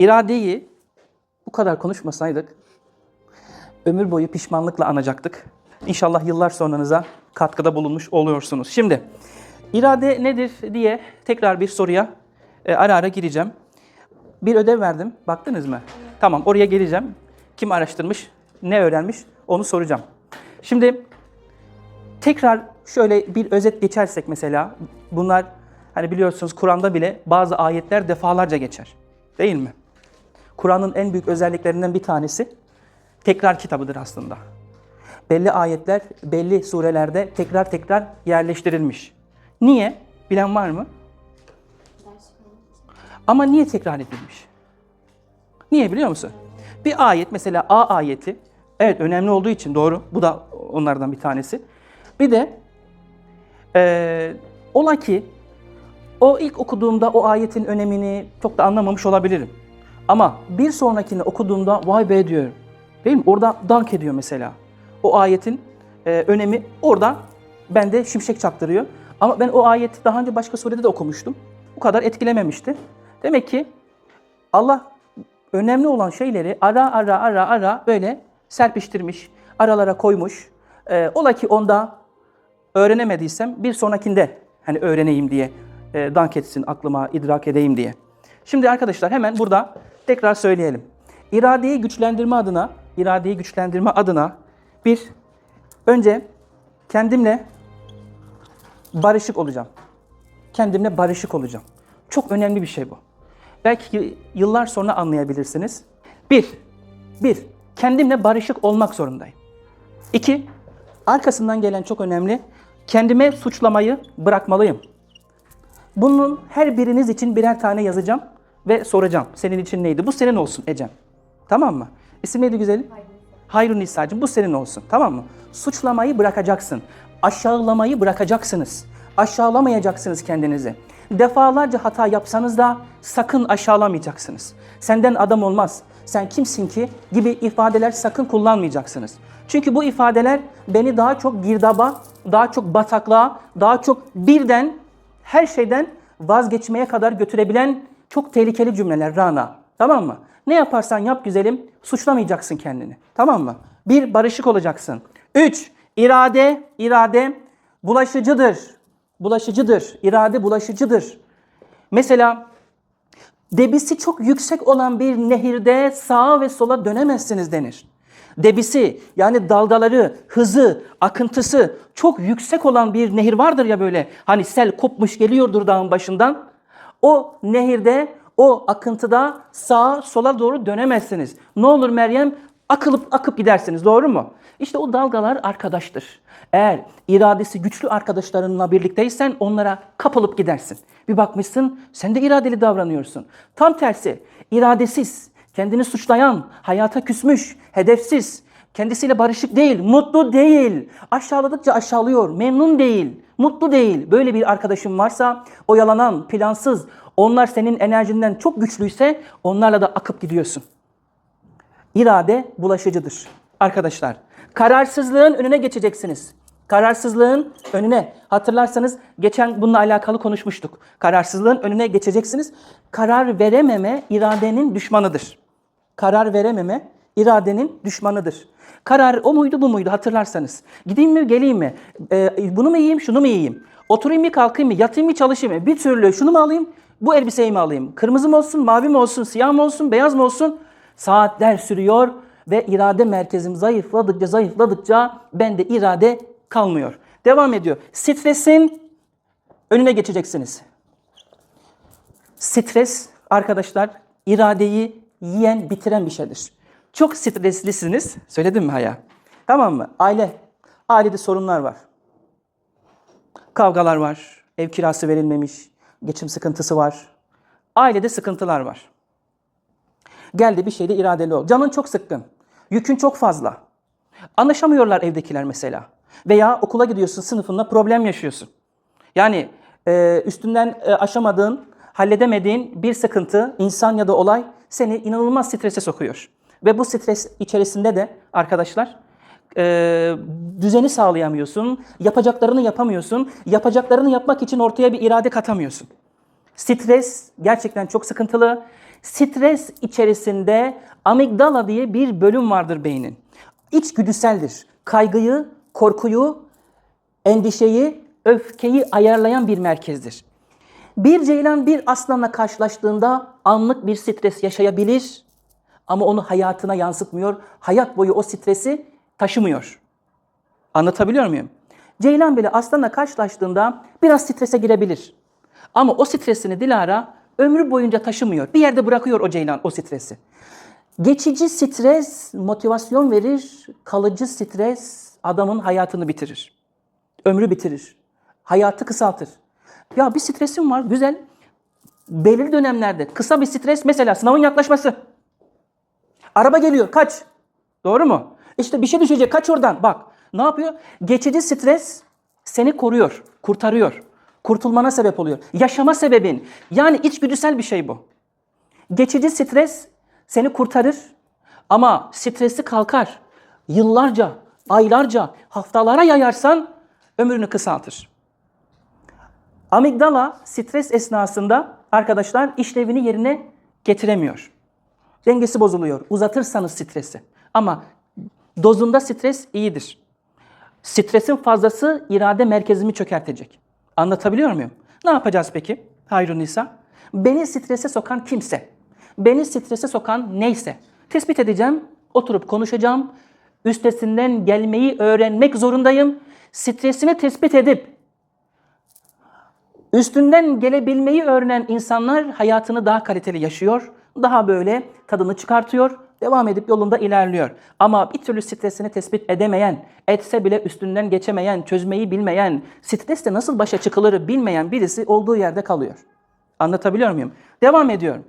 iradeyi bu kadar konuşmasaydık ömür boyu pişmanlıkla anacaktık. İnşallah yıllar sonranıza katkıda bulunmuş oluyorsunuz. Şimdi irade nedir diye tekrar bir soruya e, ara ara gireceğim. Bir ödev verdim. Baktınız mı? Tamam oraya geleceğim. Kim araştırmış, ne öğrenmiş onu soracağım. Şimdi tekrar şöyle bir özet geçersek mesela bunlar hani biliyorsunuz Kur'an'da bile bazı ayetler defalarca geçer. Değil mi? Kur'an'ın en büyük özelliklerinden bir tanesi tekrar kitabıdır aslında. Belli ayetler belli surelerde tekrar tekrar yerleştirilmiş. Niye? Bilen var mı? Ama niye tekrar edilmiş? Niye biliyor musun? Bir ayet mesela A ayeti evet önemli olduğu için doğru. Bu da onlardan bir tanesi. Bir de eee ola ki o ilk okuduğumda o ayetin önemini çok da anlamamış olabilirim. Ama bir sonrakini okuduğumda vay be diyorum. Değil mi? Orada dank ediyor mesela. O ayetin e, önemi orada bende şimşek çaktırıyor. Ama ben o ayeti daha önce başka surede de okumuştum. Bu kadar etkilememişti. Demek ki Allah önemli olan şeyleri ara ara ara ara böyle serpiştirmiş, aralara koymuş. E, ola ki onda öğrenemediysem bir sonrakinde hani öğreneyim diye e, dank etsin aklıma, idrak edeyim diye. Şimdi arkadaşlar hemen burada tekrar söyleyelim. İradeyi güçlendirme adına, iradeyi güçlendirme adına bir önce kendimle barışık olacağım. Kendimle barışık olacağım. Çok önemli bir şey bu. Belki yıllar sonra anlayabilirsiniz. Bir, bir, kendimle barışık olmak zorundayım. İki, arkasından gelen çok önemli, kendime suçlamayı bırakmalıyım. Bunun her biriniz için birer tane yazacağım ve soracağım. Senin için neydi? Bu senin olsun Ecem. Tamam mı? İsim neydi güzelim? Hayrun Nisa'cığım bu senin olsun. Tamam mı? Suçlamayı bırakacaksın. Aşağılamayı bırakacaksınız. Aşağılamayacaksınız kendinizi. Defalarca hata yapsanız da sakın aşağılamayacaksınız. Senden adam olmaz. Sen kimsin ki gibi ifadeler sakın kullanmayacaksınız. Çünkü bu ifadeler beni daha çok girdaba, daha çok bataklığa, daha çok birden her şeyden vazgeçmeye kadar götürebilen çok tehlikeli cümleler Rana. Tamam mı? Ne yaparsan yap güzelim, suçlamayacaksın kendini. Tamam mı? Bir, barışık olacaksın. Üç, irade, irade bulaşıcıdır. Bulaşıcıdır. İrade bulaşıcıdır. Mesela debisi çok yüksek olan bir nehirde sağa ve sola dönemezsiniz denir. Debisi yani dalgaları, hızı, akıntısı çok yüksek olan bir nehir vardır ya böyle. Hani sel kopmuş geliyordur dağın başından. O nehirde, o akıntıda sağa sola doğru dönemezsiniz. Ne olur Meryem? Akılıp akıp gidersiniz. Doğru mu? İşte o dalgalar arkadaştır. Eğer iradesi güçlü arkadaşlarınla birlikteysen onlara kapılıp gidersin. Bir bakmışsın sen de iradeli davranıyorsun. Tam tersi iradesiz, kendini suçlayan, hayata küsmüş, hedefsiz, kendisiyle barışık değil, mutlu değil, aşağıladıkça aşağılıyor, memnun değil, mutlu değil. Böyle bir arkadaşın varsa oyalanan, plansız, onlar senin enerjinden çok güçlüyse onlarla da akıp gidiyorsun. İrade bulaşıcıdır. Arkadaşlar, kararsızlığın önüne geçeceksiniz. Kararsızlığın önüne. Hatırlarsanız geçen bununla alakalı konuşmuştuk. Kararsızlığın önüne geçeceksiniz. Karar verememe iradenin düşmanıdır. Karar verememe iradenin düşmanıdır. Karar o muydu bu muydu hatırlarsanız. Gideyim mi geleyim mi? Ee, bunu mu yiyeyim şunu mu yiyeyim? Oturayım mı kalkayım mı? Yatayım mı çalışayım mı? Bir türlü şunu mu alayım? Bu elbiseyi mi alayım? Kırmızı mı olsun, mavi mi olsun, siyah mı olsun, beyaz mı olsun? Saatler sürüyor ve irade merkezim zayıfladıkça zayıfladıkça bende irade kalmıyor. Devam ediyor. Stresin önüne geçeceksiniz. Stres arkadaşlar iradeyi yiyen, bitiren bir şeydir. Çok streslisiniz. Söyledim mi Haya? Tamam mı? Aile. Ailede sorunlar var. Kavgalar var. Ev kirası verilmemiş. Geçim sıkıntısı var. Ailede sıkıntılar var. Geldi bir şeyde iradeli ol. Canın çok sıkkın. Yükün çok fazla. Anlaşamıyorlar evdekiler mesela. Veya okula gidiyorsun sınıfında problem yaşıyorsun. Yani e, üstünden e, aşamadığın, halledemediğin bir sıkıntı, insan ya da olay seni inanılmaz strese sokuyor. Ve bu stres içerisinde de arkadaşlar e, düzeni sağlayamıyorsun, yapacaklarını yapamıyorsun, yapacaklarını yapmak için ortaya bir irade katamıyorsun. Stres gerçekten çok sıkıntılı. Stres içerisinde amigdala diye bir bölüm vardır beynin. İçgüdüseldir. Kaygıyı, korkuyu, endişeyi, öfkeyi ayarlayan bir merkezdir. Bir ceylan bir aslanla karşılaştığında anlık bir stres yaşayabilir ama onu hayatına yansıtmıyor. Hayat boyu o stresi taşımıyor. Anlatabiliyor muyum? Ceylan bile aslanla karşılaştığında biraz strese girebilir. Ama o stresini Dilara ömrü boyunca taşımıyor. Bir yerde bırakıyor o ceylan o stresi. Geçici stres motivasyon verir, kalıcı stres adamın hayatını bitirir. Ömrü bitirir. Hayatı kısaltır. Ya bir stresim var, güzel. Belirli dönemlerde kısa bir stres mesela sınavın yaklaşması. Araba geliyor, kaç. Doğru mu? İşte bir şey düşecek, kaç oradan. Bak, ne yapıyor? Geçici stres seni koruyor, kurtarıyor. Kurtulmana sebep oluyor. Yaşama sebebin. Yani içgüdüsel bir şey bu. Geçici stres seni kurtarır ama stresi kalkar. Yıllarca, aylarca, haftalara yayarsan ömrünü kısaltır. Amigdala stres esnasında arkadaşlar işlevini yerine getiremiyor. Dengesi bozuluyor. Uzatırsanız stresi. Ama dozunda stres iyidir. Stresin fazlası irade merkezimi çökertecek. Anlatabiliyor muyum? Ne yapacağız peki? Hayrun Nisa. Beni strese sokan kimse, beni strese sokan neyse tespit edeceğim, oturup konuşacağım. Üstesinden gelmeyi öğrenmek zorundayım. Stresini tespit edip üstünden gelebilmeyi öğrenen insanlar hayatını daha kaliteli yaşıyor. Daha böyle tadını çıkartıyor, devam edip yolunda ilerliyor. Ama bir türlü stresini tespit edemeyen, etse bile üstünden geçemeyen, çözmeyi bilmeyen, stresle nasıl başa çıkılır bilmeyen birisi olduğu yerde kalıyor. Anlatabiliyor muyum? Devam ediyorum.